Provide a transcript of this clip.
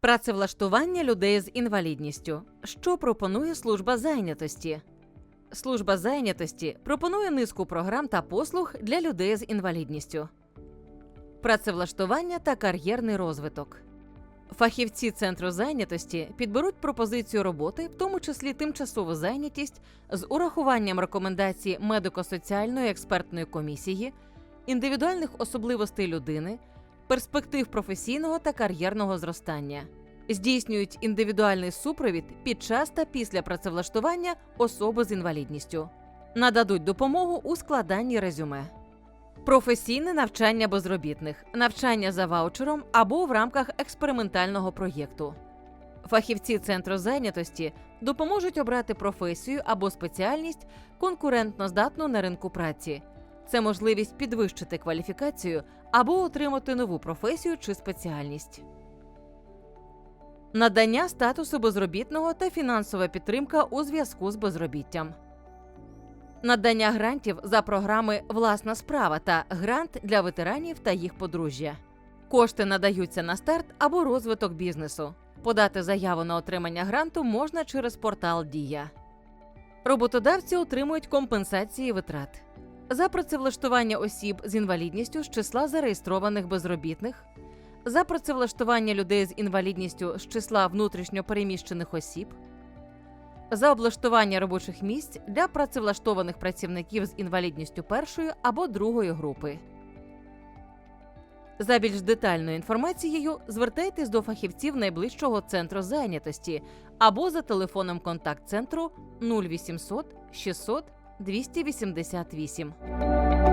Працевлаштування людей з інвалідністю. Що пропонує служба зайнятості? Служба зайнятості пропонує низку програм та послуг для людей з інвалідністю. Працевлаштування та кар'єрний розвиток. Фахівці центру зайнятості підберуть пропозицію роботи, в тому числі тимчасову зайнятість, з урахуванням рекомендацій медико-соціальної експертної комісії, індивідуальних особливостей людини, перспектив професійного та кар'єрного зростання. Здійснюють індивідуальний супровід під час та після працевлаштування особи з інвалідністю. Нададуть допомогу у складанні резюме. Професійне навчання безробітних, навчання за ваучером або в рамках експериментального проєкту. Фахівці центру зайнятості допоможуть обрати професію або спеціальність конкурентно здатну на ринку праці. Це можливість підвищити кваліфікацію або отримати нову професію чи спеціальність. Надання статусу безробітного та фінансова підтримка у зв'язку з безробіттям. Надання грантів за програми Власна справа та грант для ветеранів та їх подружжя. Кошти надаються на старт або розвиток бізнесу. Подати заяву на отримання гранту можна через портал Дія. Роботодавці отримують компенсації витрат за працевлаштування осіб з інвалідністю з числа зареєстрованих безробітних, за працевлаштування людей з інвалідністю з числа внутрішньо переміщених осіб, за облаштування робочих місць для працевлаштованих працівників з інвалідністю першої або другої групи. За більш детальною інформацією звертайтесь до фахівців найближчого центру зайнятості або за телефоном контакт центру 0800 600 288.